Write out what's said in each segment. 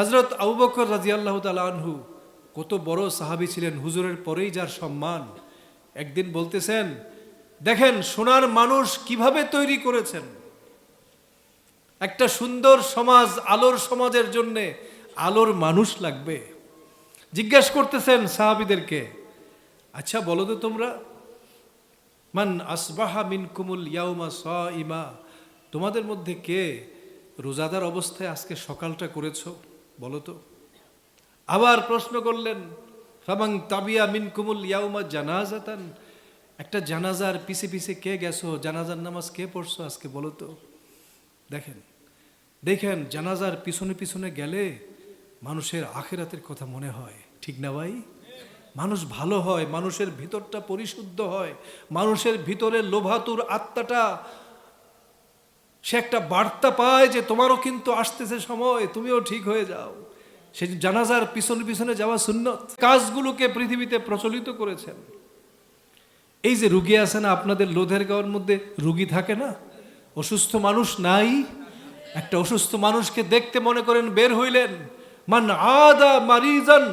হজরত আবু বকর রাজিয়াল্লাহ আনহু কত বড় সাহাবি ছিলেন, হুজুরের পরেই যার সম্মান। একদিন বলতেছেন, দেখেন, সোনার মানুষ কীভাবে তৈরি করেছেন? একটা সুন্দর সমাজ, আলোর সমাজের জন্যে আলোর মানুষ লাগবে। জিজ্ঞেস করতেছেন সাহাবিদেরকে আচ্ছা বলো তো তোমরা, মান আসবাহা মিন কুমুল ইয়াউমা স ইমা তোমাদের মধ্যে কে রোজাদার অবস্থায় আজকে সকালটা করেছ? বলো তো। আবার প্রশ্ন করলেন, ফামাং তাবিয়া মিন কুমুল ইয়াউমা জানাজাতান? একটা জানাজার পিছে পিছে কে গেছো? জানাজার নামাজ কে পড়ছো আজকে বলো তো। দেখেন দেখেন, জানাজার পিছনে পিছনে গেলে মানুষের আখেরাতের কথা মনে হয়। ঠিক না ভাই? মানুষ ভালো হয়, মানুষের ভিতরটা পরিশুদ্ধ হয়, মানুষের ভিতরে লোভাতুর আত্মাটা সে একটা বার্তা পায় যে তোমারও কিন্তু আসতেছে সময়, তুমিও ঠিক হয়ে যাও। সে জানাজার পিছনে পিছনে যাওয়া সুন্নত। কাজগুলোকে পৃথিবীতে প্রচলিত করেছেন। এই যে রুগী আছে না, আপনাদের লোধের গাওয়ার মধ্যে রুগী থাকে না? অসুস্থ মানুষ নাই। একটা অসুস্থ মানুষকে দেখতে মনে করেন বের হইলেন। মান আদা মারিজান,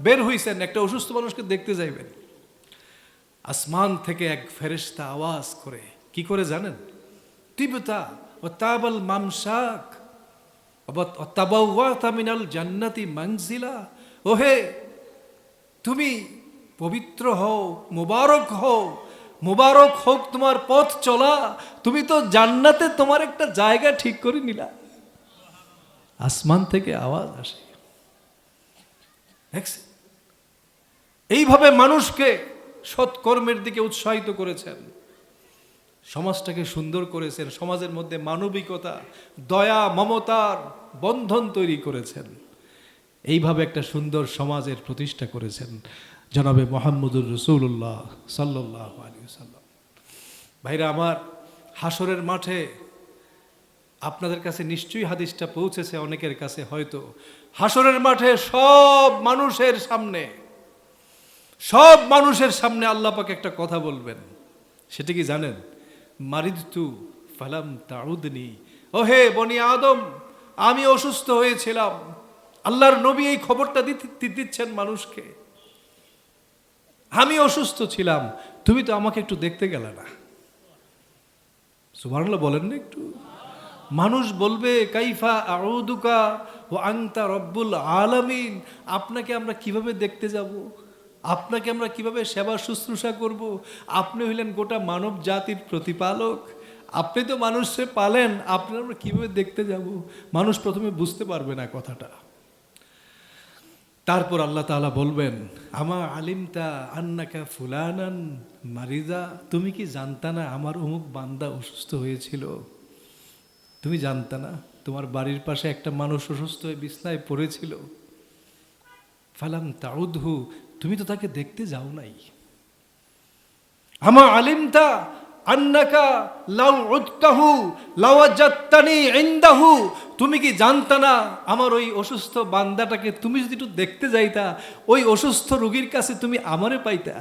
বের হইছেন। একটা অসুস্থ মানুষকে দেখতে যাইবেন। আসমান থেকে এক ফেরেশতা আওয়াজ করে, কি করে জানেন? তিবতা ও তাবাল মামসাক অতাবাউয়াতা মিনাল জান্নাতি মানজিলা ওহে তুমি পবিত্র হও, মোবারক হও, মোবারক হোক তোমার পথ চলা, তুমি তো জান্নাতে তোমার একটা জায়গা ঠিক করে নিলা। আসমান থেকে আওয়াজ আসে? এইভাবে মানুষকে সৎকর্মের দিকে উৎসাহিত করেছেন। সমাজটাকে সুন্দর করেছেন, সমাজের মধ্যে মানবিকতা, দয়া, মমতার বন্ধন তৈরি করেছেন। এইভাবে একটা সুন্দর সমাজের প্রতিষ্ঠা করেছেন জনাবে মোহাম্মদুর রসুল্লাহ সাল্লাহ আলী সাল্লাম ভাইরা, আমার হাসরের মাঠে আপনাদের কাছে নিশ্চয়ই হাদিসটা পৌঁছেছে, অনেকের কাছে হয়তো। হাসরের মাঠে সব মানুষের সামনে, সব মানুষের সামনে আল্লাহ পাকে একটা কথা বলবেন। সেটা কি জানেন? মারিদতু ফালাম তাউদনি। ও হে বনি আদম, আমি অসুস্থ হয়েছিলাম। আল্লাহর নবী এই খবরটা দিচ্ছেন মানুষকে। আমি অসুস্থ ছিলাম, তুমি তো আমাকে একটু দেখতে গেলে না। সুবহানাল্লাহ বলেন না একটু। মানুষ বলবে, কাইফা আউদুকা ও আংতা রব্বুল আলামিন। আপনাকে আমরা কীভাবে দেখতে যাব? আপনাকে আমরা কীভাবে সেবা শুশ্রূষা করব? আপনি হইলেন গোটা মানব জাতির প্রতিপালক। আপনি তো মানুষে পালেন আপনি আমরা কীভাবে দেখতে যাব? মানুষ প্রথমে বুঝতে পারবে না কথাটা। তারপর আল্লাহ তাআলা বলবেন, আমা আলিমতা আন্নাকা ফুলানান মারিদা? তুমি কি জানতা না আমার অমুক বান্দা অসুস্থ হয়েছিল? তুমি জানতা না তোমার বাড়ির পাশে একটা মানুষ অসুস্থ হয়ে বিছনায় পড়েছিল? ফালাম তাউদহু তুমি তো তাকে দেখতে যাও নাই। আমা আলিমতা আন্নাকা লাউ উদ্তাহু লাওয়াজাত্তানি ইনদাহু। তুমি কি জানতা না আমার ওই অসুস্থ বান্দাটাকে তুমি যদি একটু দেখতে যাইতা, ওই অসুস্থ রুগীর কাছে তুমি আমারে পাইতা?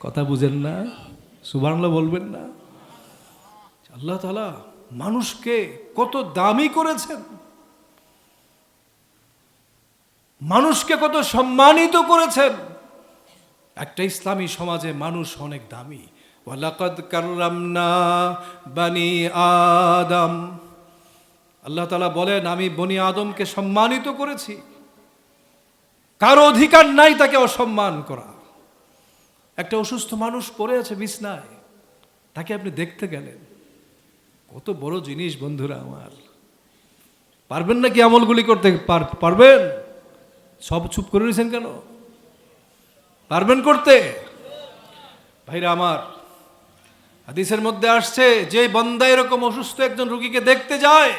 কথা বুঝেন না, সুবহানাল্লাহ বলবেন না। আল্লাহ তালা মানুষকে কত দামি করেছেন। মানুষকে কত সম্মানিত করেছেন। একটা ইসলামী সমাজে মানুষ অনেক দামি। ওয়ালাকাদ কাররামনা বানি আদম। আল্লাহ তাআলা বলেন, আমি বনি আদমকে সম্মানিত করেছি। কারও অধিকার নাই তাকে অসম্মান করা। একটা অসুস্থ মানুষ পড়ে আছে বিছনায়, তাকে আপনি দেখতে গেলেন। কত বড় জিনিস বন্ধুরা আমার। পারবেন নাকি আমলগুলি করতে? পার- পারবেন? সব চুপ করে রয়েছেন কেন? পারবেন করতে? ভাইরা আমার, হাদিসের মধ্যে আসছে, যে বন্দা এরকম অসুস্থ একজন রুগীকে দেখতে যায়,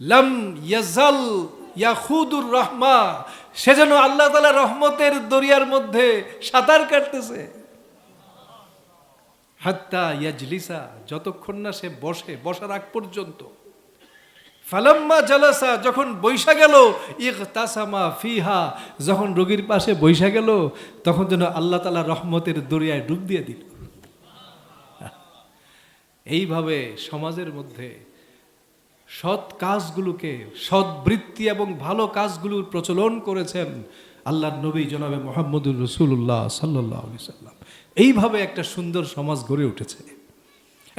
লাম ইয়াজাল ইয়াখুদুর রহমা, সে যেন আল্লাহ তালা রহমতের দরিয়ার মধ্যে সাঁতার কাটতেছে। হাত্তা ইয়াজলিসা, যতক্ষণ না সে বসে, বসার আগ পর্যন্ত ফালাম্মা জালাসা, যখন বৈশা গেল ইকতাসামা ফিহা, যখন রোগীর পাশে বৈশা গেল, তখন যেন আল্লাহ তালা রহমতের দরিয়ায় ডুব দিয়ে দিল। এইভাবে সমাজের মধ্যে সৎ কাজগুলোকে সদ্বৃত্তি এবং ভালো কাজগুলোর প্রচলন করেছেন আল্লাহর নবী জনাবে মোহাম্মদুর রসুল্লাহ সাল্লাহ সাল্লাম। এইভাবে একটা সুন্দর সমাজ গড়ে উঠেছে।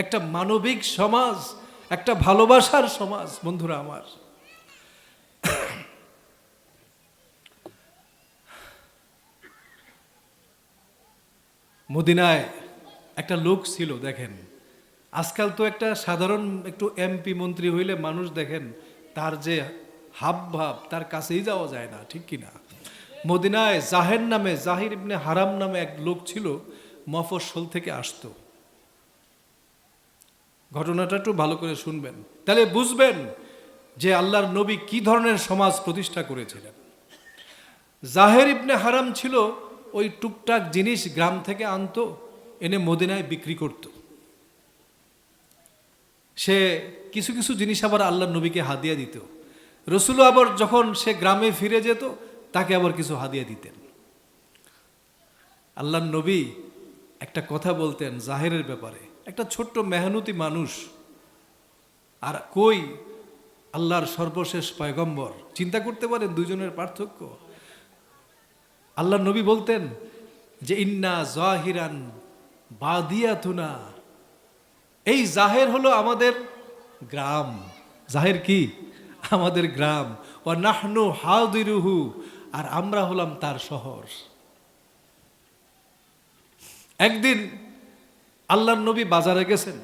একটা মানবিক সমাজ একটা ভালোবাসার সমাজ, বন্ধুরা আমার। মদিনায় একটা লোক ছিল, দেখেন। আজকাল তো একটা সাধারণ একটু এমপি মন্ত্রী হইলে মানুষ দেখেন, তার যে হাব ভাব, তার কাছেই যাওয়া যায় না, ঠিক কি না মদিনায় জাহের নামে, জাহির ইবনে হারাম নামে এক লোক ছিল, মফস্বল থেকে আসতো। ঘটনাটা একটু ভালো করে শুনবেন। তাহলে বুঝবেন যে আল্লাহর নবী কি ধরনের সমাজ প্রতিষ্ঠা করেছিলেন। জাহের ইবনে হারাম ছিল ওই টুকটাক জিনিস গ্রাম থেকে আনতো, এনে মদিনায় বিক্রি করত। সে কিছু কিছু জিনিস আবার আল্লাহর নবীকে হাদিয়া দিত। রসুল আবার যখন সে গ্রামে ফিরে যেত, তাকে আবার কিছু হাদিয়া দিতেন। আল্লাহর নবী একটা কথা বলতেন জাহেরের ব্যাপারে। একটা ছোট্ট মেহনতি মানুষ। আর কই আল্লাহর সর্বশেষ পয়গম্বর? চিন্তা করতে পারেন দুজনের পার্থক্য। আল্লাহ নবী বলতেন যে, ইন্না জাহিরান বাদিয়াতুনা। এই জাহের হলো আমাদের গ্রাম। জাহের কি? আমাদের গ্রাম। ও নাহনু হাউদিরুহু আর আমরা হলাম তার শহর। একদিন আল্লাহর নবী বাজারে গেছেন,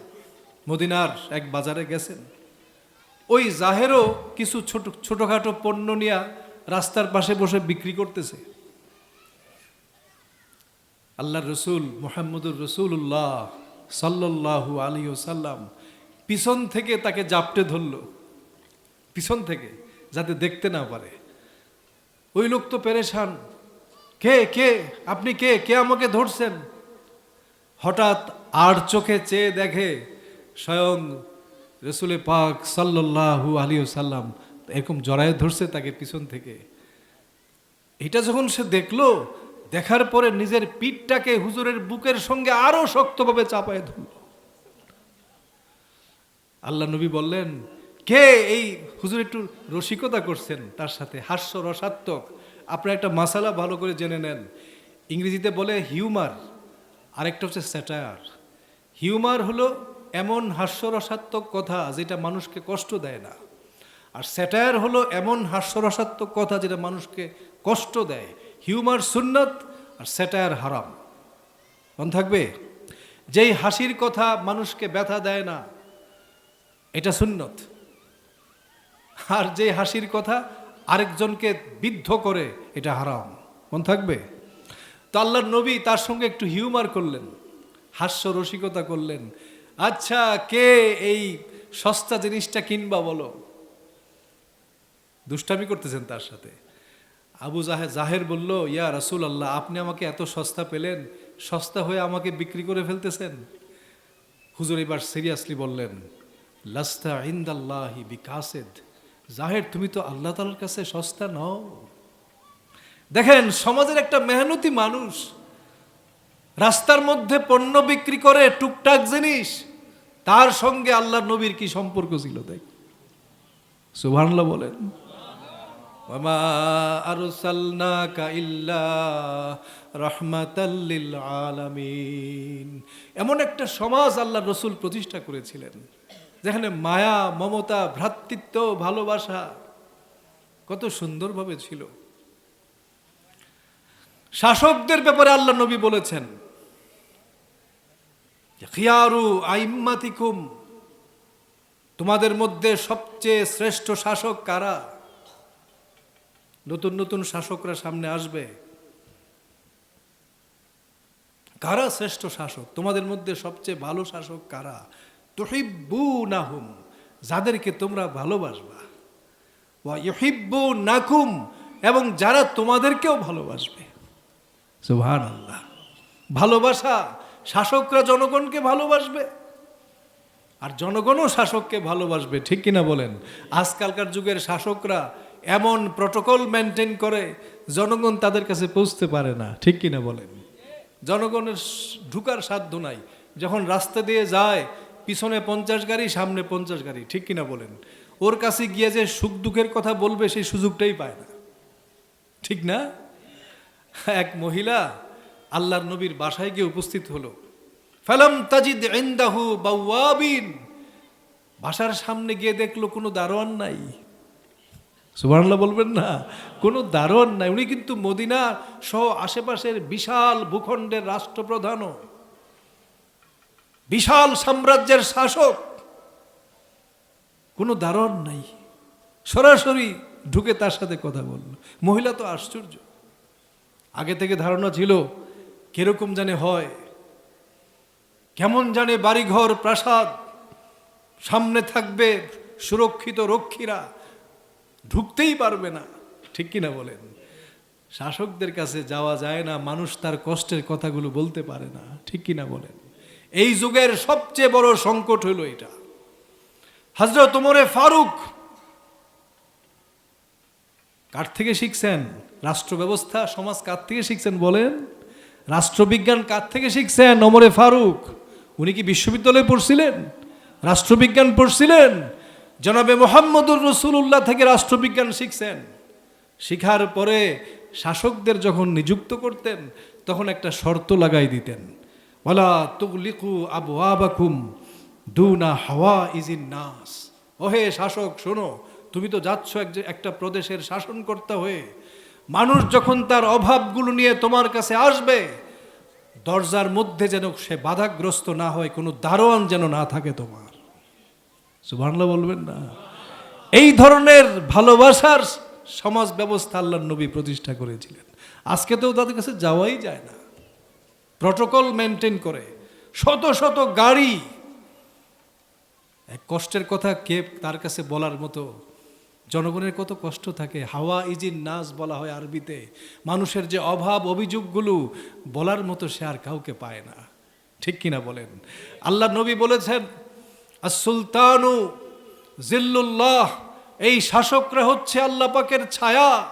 মদিনার এক বাজারে গেছেন। ওই জাহেরও কিছু ছোট, ছোটোখাটো পণ্য নিয়ে রাস্তার পাশে বসে বিক্রি করতেছে। আল্লাহ রসুল মোহাম্মদুর রসুল্লাহ সাল্লাহু আলী সাল্লাম পিছন থেকে তাকে জাপটে ধরল। পিছন থেকে, যাতে দেখতে না পারে। ওই লোক তো পেরেশান। কে কে, আপনি কে কে আমাকে ধরছেন? হঠাৎ আর চোখে চেয়ে দেখে স্বয়ং রসুলে পাক সাল্লাহু আলী সাল্লাম এরকম জড়ায় ধরছে তাকে পিছন থেকে। এটা যখন সে দেখল, দেখার পরে নিজের পিঠটাকে হুজুরের বুকের সঙ্গে আরও শক্তভাবে চাপায় ধরল। আল্লাহ নবী বললেন, কে এই হুজুর একটু রসিকতা করছেন তার সাথে? হাস্য রসাত্মক। আপনার একটা মাসালা ভালো করে জেনে নেন। ইংরেজিতে বলে হিউমার, আরেকটা হচ্ছে স্যাটায়ার। হিউমার হলো এমন হাস্যরসাত্মক কথা যেটা মানুষকে কষ্ট দেয় না। আর স্যাটায়ার হলো এমন হাস্যরসাত্মক কথা যেটা মানুষকে কষ্ট দেয়। হিউমার সুন্নত আর স্যাটায়ার হারাম। মন থাকবে? যেই হাসির কথা মানুষকে ব্যথা দেয় না, এটা সুন্নত। আর যে হাসির কথা আরেকজনকে বিদ্ধ করে, এটা হারাম। মন থাকবে? তো আল্লাহর নবী তার সঙ্গে একটু হিউমার করলেন। হাস্য রসিকতা করলেন। আচ্ছা কে এই সস্তা জিনিসটা কিনবা বলো? দুষ্টামি করতেছেন তার সাথে। আবু জাহে, জাহের বলল, ইয়া রাসুল আল্লাহ আপনি আমাকে এত সস্তা পেলেন, সস্তা হয়ে আমাকে বিক্রি করে ফেলতেছেন? হুজুর এবার সিরিয়াসলি বললেন, লাস্তা ইন্দাল্লাহি বিকাশেদ জাহের, তুমি তো আল্লাহ তালার কাছে সস্তা নও। দেখেন, সমাজের একটা মেহনতি মানুষ রাস্তার মধ্যে পণ্য বিক্রি করে টুকটাক জিনিস, তার সঙ্গে আল্লাহ নবীর কি সম্পর্ক ছিল দেখ। সুবহানাল্লাহ বলেন। এমন একটা সমাজ আল্লাহ রসুল প্রতিষ্ঠা করেছিলেন, যেখানে মায়া, মমতা, ভ্রাতৃত্ব, ভালোবাসা কত সুন্দরভাবে ছিল। শাসকদের ব্যাপারে আল্লাহ নবী বলেছেন তোমাদের মধ্যে সবচেয়ে শ্রেষ্ঠ শাসক কারা? নতুন নতুন শাসকরা সামনে আসবে। কারা শ্রেষ্ঠ শাসক? তোমাদের মধ্যে সবচেয়ে ভালো শাসক কারা? তুহিব্বু নাহুম যাদেরকে তোমরা ভালোবাসবা। ইহিব্বু নাকুম এবং যারা তোমাদেরকেও ভালোবাসবে। সুবহান আল্লাহ ভালোবাসা শাসকরা জনগণকে ভালোবাসবে। আর জনগণও শাসককে ভালোবাসবে, ঠিক কিনা বলেন? আজকালকার যুগের শাসকরা এমন প্রটোকল মেনটেন করে, জনগণ তাদের কাছে পৌঁছতে পারে না, ঠিক কিনা বলেন? জনগণের ঢুকার সাধ্য নাই। যখন রাস্তা দিয়ে যায়, পিছনে পঞ্চাশ গাড়ি, সামনে পঞ্চাশ গাড়ি, ঠিক কিনা বলেন? ওর কাছে গিয়ে যে সুখ দুঃখের কথা বলবে, সেই সুযোগটাই পায় না। ঠিক না? এক মহিলা আল্লাহর নবীর বাসায় গিয়ে উপস্থিত হলো। ফালাম তাজিদ ইনদাহু বাওয়াবিন। বাসার সামনে গিয়ে দেখল কোনো দারোয়ান নাই। সুবহানাল্লাহ বলবেন না, কোনো দারোয়ান নাই। উনি কিন্তু মদিনা সহ আশেপাশের বিশাল ভূখণ্ডের রাষ্ট্রপ্রধানও বিশাল সাম্রাজ্যের শাসক। কোনো দারোয়ান নাই। সরাসরি ঢুকে তার সাথে কথা বলল। মহিলা তো আশ্চর্য। আগে থেকে ধারণা ছিল কীরকম জানে হয়? কেমন জানে বাড়িঘর, প্রাসাদ? সামনে থাকবে সুরক্ষিত রক্ষীরা। ঢুকতেই পারবে না। ঠিক কিনা বলেন? শাসকদের কাছে যাওয়া যায় না, মানুষ তার কষ্টের কথাগুলো বলতে পারে না। ঠিক কিনা বলেন? এই যুগের সবচেয়ে বড় সংকট হলো এটা। হজরত ওমরে ফারুক কার থেকে শিখছেন? রাষ্ট্র ব্যবস্থা সমাজ কার থেকে শিখছেন বলেন? রাষ্ট্রবিজ্ঞান কার থেকে শিখছেন? ওমরে ফারুক। উনি কি বিশ্ববিদ্যালয়ে পড়ছিলেন? রাষ্ট্রবিজ্ঞান পড়ছিলেন? জনাবে মোহাম্মদুর রসুল্লাহ থেকে রাষ্ট্রবিজ্ঞান শিখছেন। শিখার পরে শাসকদের যখন নিযুক্ত করতেন, তখন একটা শর্ত লাগাই দিতেন। ওয়ালা তুগলিকু আবু আবাকুম দুনা হাওয়া ইজিন নাস। ওহে শাসক, শোনো, তুমি তো যাচ্ছ এক একটা প্রদেশের শাসনকর্তা হয়ে। মানুষ যখন তার অভাবগুলো নিয়ে তোমার কাছে আসবে, দরজার মধ্যে যেন সে বাধাগ্রস্ত না হয়, কোনো দারোয়ান যেন না থাকে তোমার। সুবহানাল্লাহ বলবেন না? এই ধরনের ভালোবাসার সমাজ ব্যবস্থা আল্লাহ নবী প্রতিষ্ঠা করেছিলেন। আজকে তো তাদের কাছে যাওয়াই যায় না। প্রটোকল মেনটেন করে শত শত গাড়ি। এক কষ্টের কথা কে তার কাছে বলার মতো জনগণের কত কষ্ট থাকে। হাওয়া ইজিন নাজ বলা হয় আরবিতে। মানুষের যে অভাব, অভিযোগগুলো বলার মতো সে আর কাউকে পায় না। ঠিক কিনা বলেন? আল্লাহ নবী বলেছেন আর সুলতানু জিল্লুল্লাহ এই শাসকরা হচ্ছে আল্লাহ পাকের ছায়া।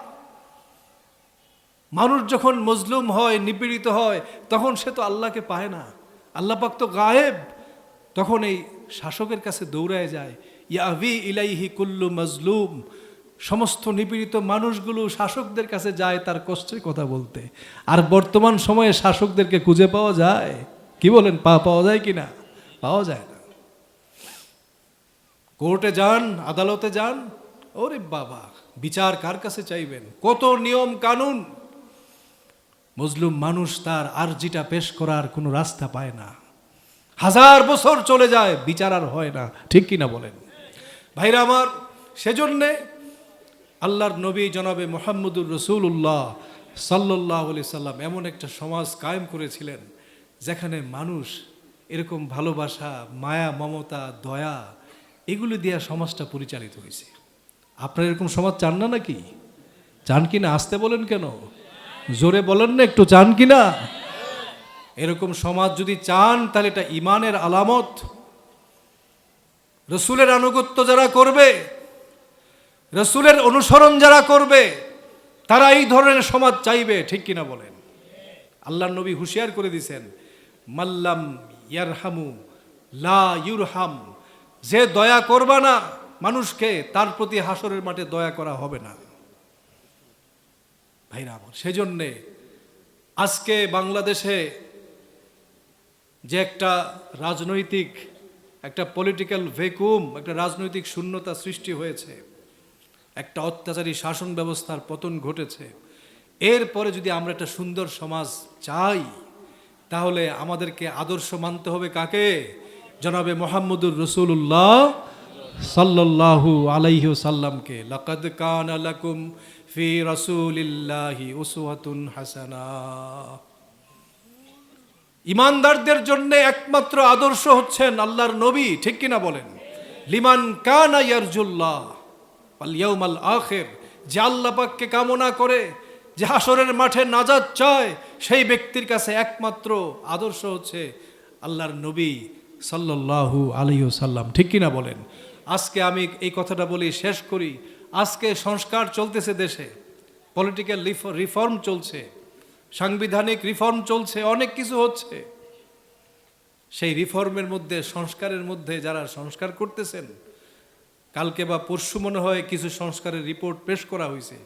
মানুষ যখন মজলুম হয়, নিপীড়িত হয়, তখন সে তো আল্লাহকে পায় না। আল্লাহ পাক তো গায়েব। তখন এই শাসকের কাছে দৌড়ায় যায়। ইয়াভি ইলাইহি কুল্লু মজলুম। সমস্ত নিপীড়িত মানুষগুলো শাসকদের কাছে যায় তার কষ্টের কথা বলতে। আর বর্তমান সময়ে শাসকদেরকে খুঁজে পাওয়া যায়? কি বলেন, পা পাওয়া যায় কি না পাওয়া যায় না। কোর্টে যান, আদালতে যান, ওরে বাবা, বিচার কার কাছে চাইবেন? কত নিয়ম কানুন? মজলুম মানুষ তার আর্জিটা পেশ করার কোনো রাস্তা পায় না। হাজার বছর চলে যায়, বিচার আর হয় না। ঠিক কিনা বলেন? ভাইরা আমার, সেজন্যে আল্লাহর নবী জনাবে মোহাম্মদুর রসুল্লাহ সাল্লাহ আলি সাল্লাম এমন একটা সমাজ কায়েম করেছিলেন যেখানে মানুষ এরকম ভালোবাসা, মায়া, মমতা, দয়া, এগুলো দিয়ে সমাজটা পরিচালিত হয়েছে। আপনারা এরকম সমাজ চান না নাকি? চান কি না? আসতে বলেন কেন? জোরে বলেন না, একটু চান কি না? এরকম সমাজ যদি চান, তাহলে এটা ইমানের আলামত। রসুলের আনুগত্য যারা করবে, রসুলের অনুসরণ যারা করবে, তারা এই ধরনের সমাজ চাইবে, ঠিক কিনা বলেন? আল্লাহ নবী হুঁশিয়ার করে দিছেন, মাল্লাম ইয়ারহামু, লা ইউরহাম, যে দয়া করবা না মানুষকে, তার প্রতি হাসরের মাঠে দয়া করা হবে না। ভাইরা আমার, সেজন্যে আজকে বাংলাদেশে যে একটা রাজনৈতিক একটা পলিটিক্যাল ভেকুম একটা রাজনৈতিক শূন্যতা সৃষ্টি হয়েছে। একটা অত্যাচারী শাসন ব্যবস্থার পতন ঘটেছে। এরপরে যদি আমরা একটা সুন্দর সমাজ চাই, তাহলে আমাদেরকে আদর্শ মানতে হবে কাকে? জনাবে মোহাম্মদুর রসুল্লাহ সাল্লাল্লাহু আলাইহি সাল্লামকে লাকাদ কান লাকুম ফি রাসূলিল্লাহি উসওয়াতুন হাসানা। ইমানদারদের জন্য একমাত্র আদর্শ হচ্ছেন আল্লাহর নবী, ঠিক কিনা বলেন? লিমান কানা ইয়ারজুল্লাহ আখির, যে আল্লাহ পাককে কামনা করে, যে হাসরের মাঠে নাজাত চায়, সেই ব্যক্তির কাছে একমাত্র আদর্শ হচ্ছে আল্লাহর নবী সাল্লাল্লাহু আলাইহি সাল্লাম ঠিক কিনা বলেন? আজকে আমি এই কথাটা বলি শেষ করি। আজকে সংস্কার চলতেছে দেশে, পলিটিক্যাল রিফর্ম চলছে। সাংবিধানিক রিফর্ম চলছে, অনেক কিছু হচ্ছে। সেই রিফর্মের মধ্যে, সংস্কারের মধ্যে যারা সংস্কার করতেছেন, কালকে বা পরশু মনে হয় কিছু সংস্কারের রিপোর্ট পেশ করা হয়েছে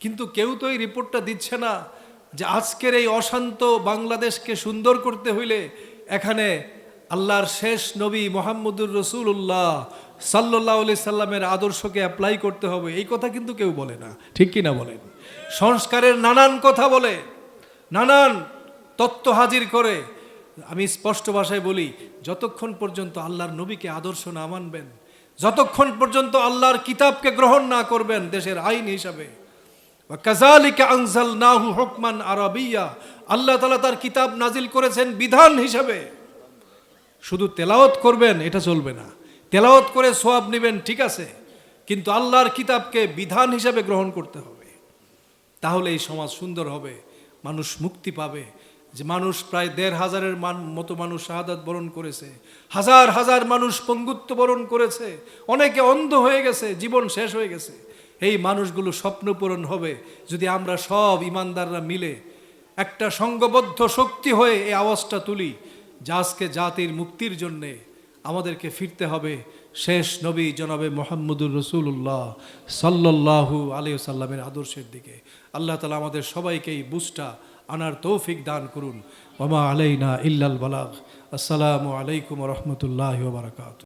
কিন্তু কেউ তো এই রিপোর্টটা দিচ্ছে না যে আজকের এই অশান্ত বাংলাদেশকে সুন্দর করতে হইলে এখানে আল্লাহর শেষ নবী মোহাম্মদুর রসুল্লাহ সাল্লাহ আলি সাল্লামের আদর্শকে অ্যাপ্লাই করতে হবে। এই কথা কিন্তু কেউ বলে না। ঠিক কি না বলেন? সংস্কারের নানান কথা বলে। নানান তত্ত্ব হাজির করে। আমি স্পষ্ট ভাষায় বলি, যতক্ষণ পর্যন্ত আল্লাহর নবীকে আদর্শ না মানবেন, যতক্ষণ পর্যন্ত আল্লাহর কিতাবকে গ্রহণ না করবেন দেশের আইন হিসাবে। কাজালিকা হকমান আল্লাহ তালা তার কিতাব নাজিল করেছেন বিধান হিসাবে। শুধু তেলাওত করবেন, এটা চলবে না। তেলাওত করে সোয়াব নেবেন, ঠিক আছে, কিন্তু আল্লাহর কিতাবকে বিধান হিসাবে গ্রহণ করতে হবে। তাহলে এই সমাজ সুন্দর হবে। মানুষ মুক্তি পাবে। যে মানুষ প্রায় দেড় হাজারের মতো মানুষ শাহাদাত বরণ করেছে। হাজার হাজার মানুষ পঙ্গুত্ব বরণ করেছে। অনেকে অন্ধ হয়ে গেছে, জীবন শেষ হয়ে গেছে। এই মানুষগুলো স্বপ্ন পূরণ হবে যদি আমরা সব ইমানদাররা মিলে একটা সঙ্গবদ্ধ শক্তি হয়ে এই আওয়াজটা তুলি। যা আজকে জাতির মুক্তির জন্যে আমাদেরকে ফিরতে হবে। শেষ নবী জনাবে মোহাম্মদুর রসুল্লাহ সাল্লাল্লাহু আলিয়া সাল্লামের আদর্শের দিকে। আল্লাহ তালা আমাদের সবাইকে এই আনার তৌফিক দান করুন। ওমা আলাইনা ইল্লাল বালাগ। আসসালামু আলাইকুম রহমতুল্লাহ বারকাত